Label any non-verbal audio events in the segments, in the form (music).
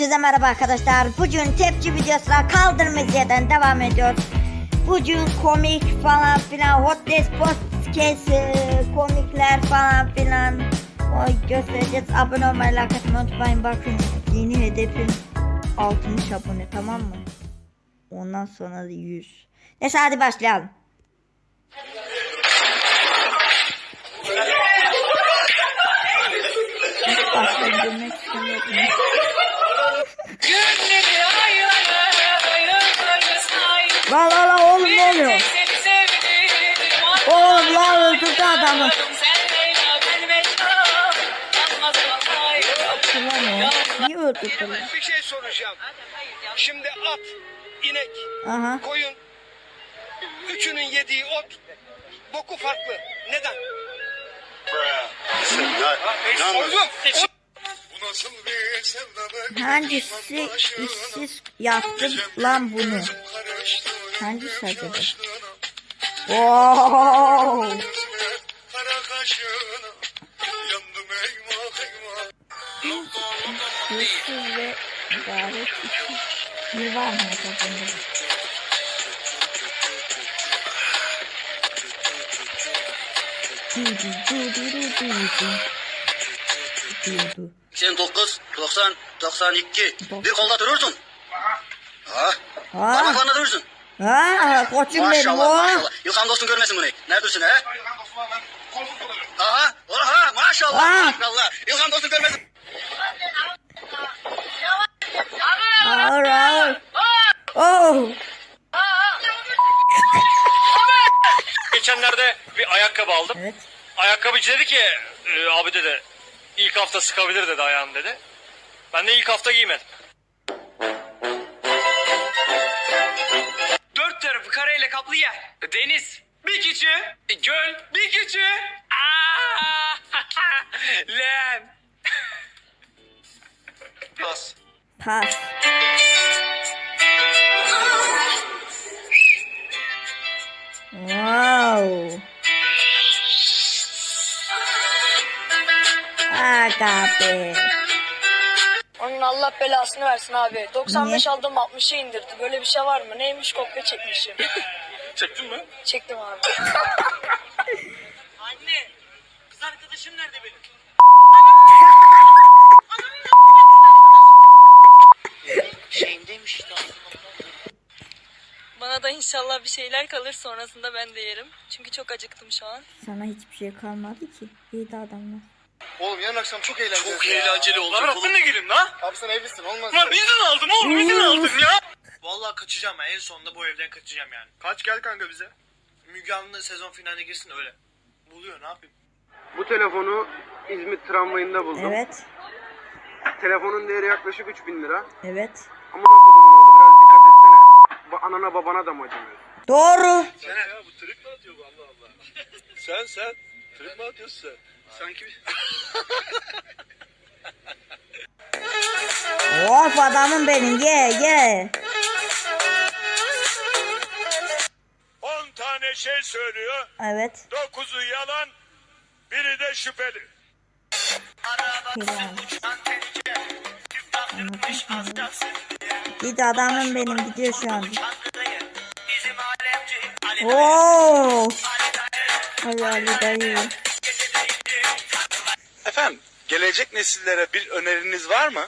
Herkese merhaba arkadaşlar. Bugün tepki videosuna kaldırma yerden devam ediyoruz. Bugün komik falan filan hot despot kesi komikler falan filan o göstereceğiz. Abone olmayı like atmayı unutmayın. Bakın yeni hedefim 60 abone tamam mı? Ondan sonra da 100. Neyse hadi başlayalım. İstemiyorum. La la la oğlum ne oluyor? Oğlum la öldürdü adamı. Niye öldürdü lan? Bir şey soracağım. Şimdi at, inek, Aha. koyun, üçünün yediği ot, boku farklı. Neden? Nasıl bir sevda Hangisi işsiz yaptı lan bunu? Hangisi acaba? Wow. Hırsız ve gayret için bir var mı acaba? Du du du du du du du. Du du. 89, 90, 92. Bir kolda durursun. Ha? Ha? Parmaklarına durursun. Ha, koçum benim o. maşallah. İlkan dostun görmesin bunu. Ne dursun he? Aha, aha maşallah Ha. maşallah. İlkan dostun görmesin. Ağır ağır. Oh. Geçenlerde bir ayakkabı aldım. Evet. Ayakkabıcı dedi ki "E, abi dedi ilk hafta sıkabilir dedi ayağını dedi. Ben de ilk hafta giymedim. Dört tarafı kareyle kaplı yer. Deniz. Bir küçüğü. Göl. Bir küçüğü. Aa! (laughs) Lan. Pas. Pas. Be. Onun Allah belasını versin abi. 95 aldım 60'a indirdi. Böyle bir şey var mı? Neymiş kopya çekmişim. (laughs) Çektin mi? Çektim abi. (laughs) Anne. Kız arkadaşım nerede benim? Şeyimdeymiş işte. Bana da inşallah bir şeyler kalır sonrasında ben de yerim. Çünkü çok acıktım şu an. Sana hiçbir şey kalmadı ki. İyi de adamlar. Oğlum yarın akşam çok eğlenceli. Çok eğlenceli oldu. Lan Rabbim de gelin lan. Abi sen evlisin olmaz. Lan izin aldım oğlum izin aldım ya. Vallahi kaçacağım ben. En sonunda bu evden kaçacağım yani. Kaç gel kanka bize. Müge Anlı sezon finaline girsin öyle. Buluyor ne yapayım? Bu telefonu İzmit tramvayında buldum. Evet. Telefonun değeri yaklaşık 3000 lira. Evet. Amına kodumun oğlu biraz dikkat etsene. Ba- anana babana da mı acımıyor? Doğru. Sen ya bu trip mi atıyor bu Allah Allah. sen sen. Trip mi atıyorsun sen? Sanki. Of adamım benim ye ye. 10 tane şey söylüyor. Evet. 9'u yalan. Biri de şüpheli. Bir de adamım benim gidiyor şu an. Oo. Hadi Ali dayı. Efendim, gelecek nesillere bir öneriniz var mı?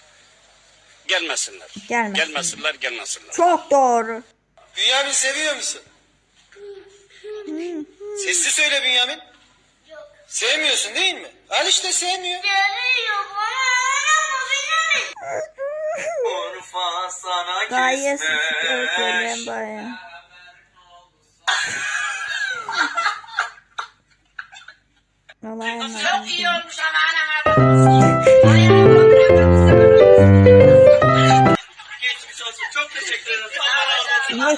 Gelmesinler. Gelmesin. Gelmesinler gelmesinler. Çok doğru. Bünyamin seviyor musun? Sesli söyle Bünyamin. Sevmiyorsun değil mi? Al işte sevmiyor. Urfa sana Dayı söyleyen baya. Vallahi anladım. Geçmiş olsun. Çok teşekkür ederim. Allah razı olsun. Ne?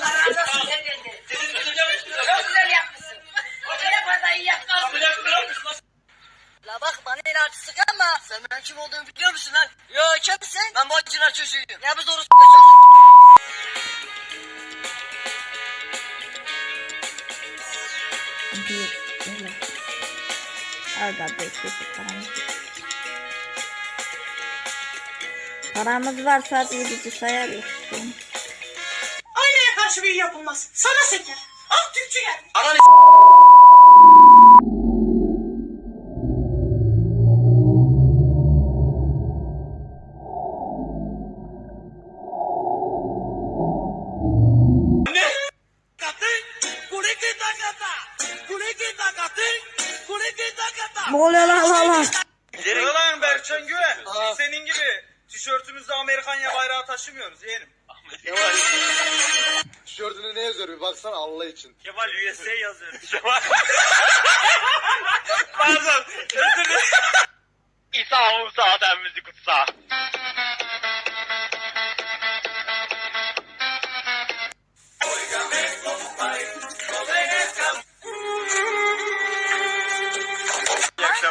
La bak bana el artistik ama sen ben kim olduğumu biliyor musun lan? Yo kimsin? Ben bu acılar çocuğuyum. Ya biz orası Bir, öyle. Aga be çocuk falan. Paramız var sadece bilgisayar yok. Aynaya karşı bir yapılmaz. Sana seker. Ah Türkçü gel. Ananı (laughs) Ne oluyor lan lan lan? Lan Berkcan Güven. Biz senin gibi tişörtümüzde Amerikanya bayrağı taşımıyoruz yeğenim. Tişörtüne ne yazıyor bir baksana Allah için. Kemal USA yazıyor. (laughs) Kemal. Pardon. Özür dilerim. İsa Musa ademimizi kutsa.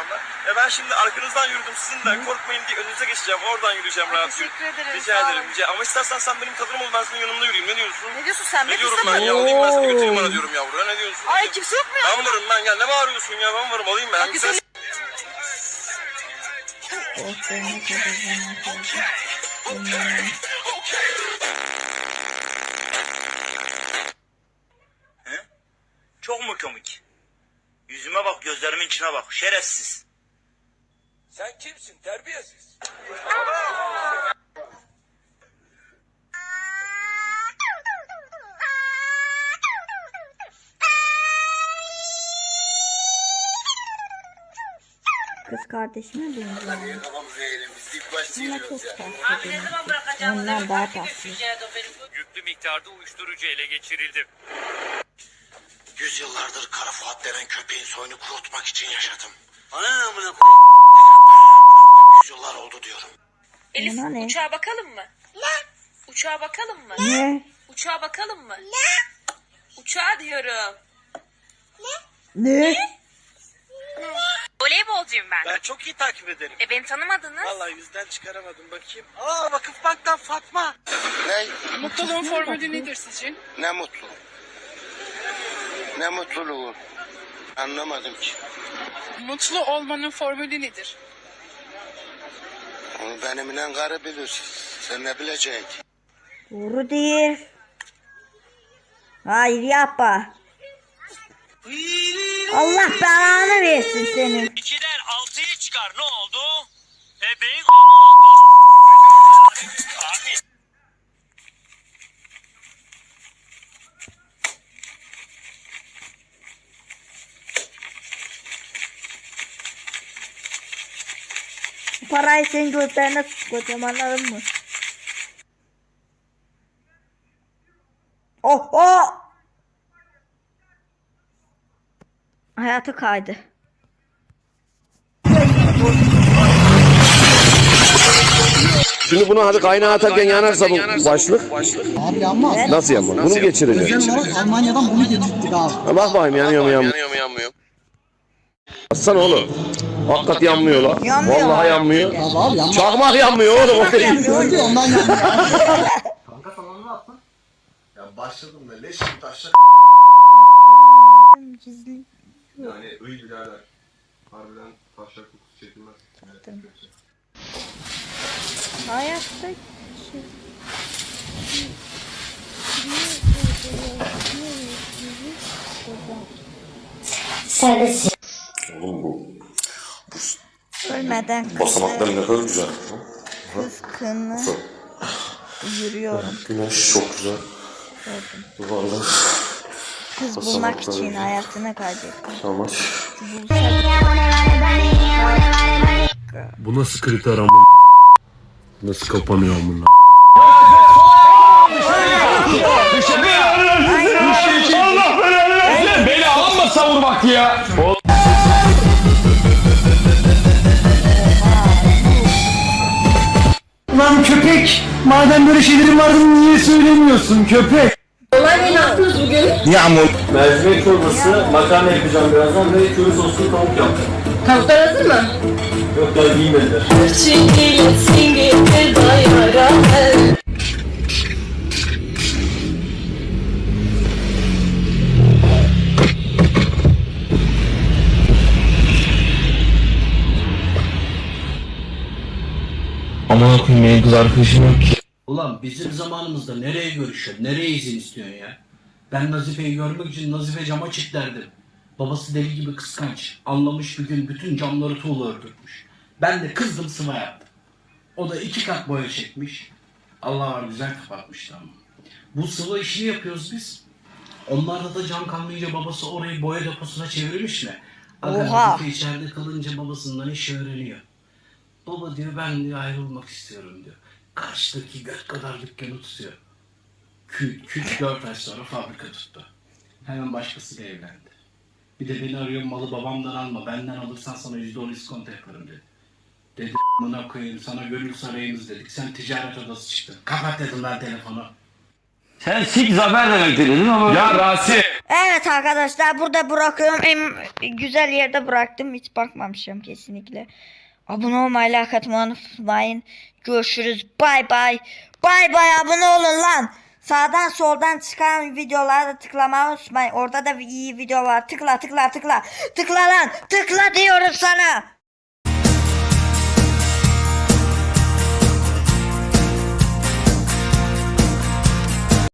Akşamlar. Ya ben şimdi arkanızdan yürüdüm sizinle korkmayın diye önünüze geçeceğim. Oradan yürüyeceğim rahat. Teşekkür ederim. Rica sağ ederim. Rica. Ama istersen sen benim kadınım ol ben senin yanımda yürüyeyim. Ne diyorsun? Ne diyorsun sen? Ne diyorum ben ya? Alayım ben seni götüreyim bana diyorum yavru. Ne diyorsun? Ay kimse yok mu ya? Ben varım ben ya. Ne bağırıyorsun ya? Ben varım alayım ben. Hangisini? Çok mu komik? Yüzüme bak gözlerimin içine bak şerefsiz. Sen kimsin terbiyesiz? Kız kardeşime benziyor. Ama çok tatlı. Ondan daha tatlı. yüklü miktarda uyuşturucu ele geçirildi. Yüzyıllardır Kara Fuat denen köpeğin soyunu kurutmak için yaşadım. Ana amına koyayım. Yüzyıllar oldu diyorum. Elif ne? uçağa bakalım mı? Ne? Uçağa bakalım mı? Ne? Uçağa bakalım mı? Ne? Uçağa diyorum. Ne? Voleybolcuyum ben. Ben çok iyi takip ederim. E beni tanımadınız. Vallahi yüzden çıkaramadım bakayım. Aa Vakıf Bank'tan Fatma. Ne? Mutluluğun formülü nedir sizce? Ne mutlu. Ne mutluluğu. Anlamadım ki. Mutlu olmanın formülü nedir? Onu benimle karı bilir. Sen ne bileceksin ki? Doğru değil. Hayır yapma. Allah belanı versin senin. 2'den 6'yı çıkar ne oldu? Ebeğin ama oldu. Abi. Bu parayı senin gözlerine sık kocaman anladın mı? Oh oh! Hayatı kaydı. Şimdi bunu hadi kaynağa atarken yanarsa bu başlık Abi yanmaz. nasıl yanmaz? Bunu geçirecek. Özel olarak Almanya'dan bunu getirttik abi. Ha, Bak bakayım yanıyor mu yanmıyor mu yanmıyor mu? Bassana oğlum. Hakikat yanmıyor la. Yanmıyor. Vallahi yanmıyor. Abi abi yanmaz. Çakmak yanmıyor oğlum. o değil. Gördü ondan yanmıyor. (laughs) Kanka sana ne yaptın? Ya başladım da leş gibi taşacak. Yani iyi birader. Harbiden taşak kokusu çekilmez. Hayatta Ölmeden Basamaklar ne kadar güzel. kıskını yürüyorum. Güneş çok güzel. Duvarlar. Kız bulmak için hayatını kaybettim. Amaç. Bu nasıl kriter amına? Nasıl kapanıyor amına? Beni alma savurmak ya. Lan köpek! Madem böyle şeylerin vardı niye söylemiyorsun köpek? Yağmur. Mercimek çorbası, makarna yapacağım birazdan ve köri soslu tavuk yaptım. Tavuklar hazır mı? Yok daha giymediler. Arkadaşım. Ulan bizim zamanımızda nereye görüşüyor, nereye izin istiyorsun ya? Ben Nazife'yi görmek için Nazife cama çık derdim. Babası deli gibi kıskanç. Anlamış bir gün bütün camları tuğla ördürmüş. Ben de kızdım sıva yaptım. O da iki kat boya çekmiş. Allah var güzel kapatmıştı ama. Bu sıva işini yapıyoruz biz. Onlarda da cam kalmayınca babası orayı boya deposuna çevirmiş mi? Aga Oha. Nazife içeride kalınca babasından iş öğreniyor. Baba diyor ben diyor ayrılmak istiyorum diyor. Karşıdaki göt kadar dükkanı tutuyor. Küt küt dört ay sonra fabrika tuttu. Hemen başkasıyla evlendi. Bir de beni arıyor malı babamdan alma benden alırsan sana yüzde on iskonto yaparım dedi. Dedi buna koyayım sana gönül sarayımız dedik. Sen ticaret odası çıktın. Kapat dedim ben telefonu. Sen sik zafer demek dedin ama. Ya Rasim. Evet arkadaşlar burada bırakıyorum. En güzel yerde bıraktım. Hiç bakmamışım kesinlikle. Abone olmayı, like atmayı unutmayın. Görüşürüz. Bay bay. Bay bay abone olun lan. Sağdan soldan çıkan videolara tıklamayı unutmayın. Orada da iyi video var. Tıkla tıkla tıkla. Tıkla lan. Tıkla diyorum sana.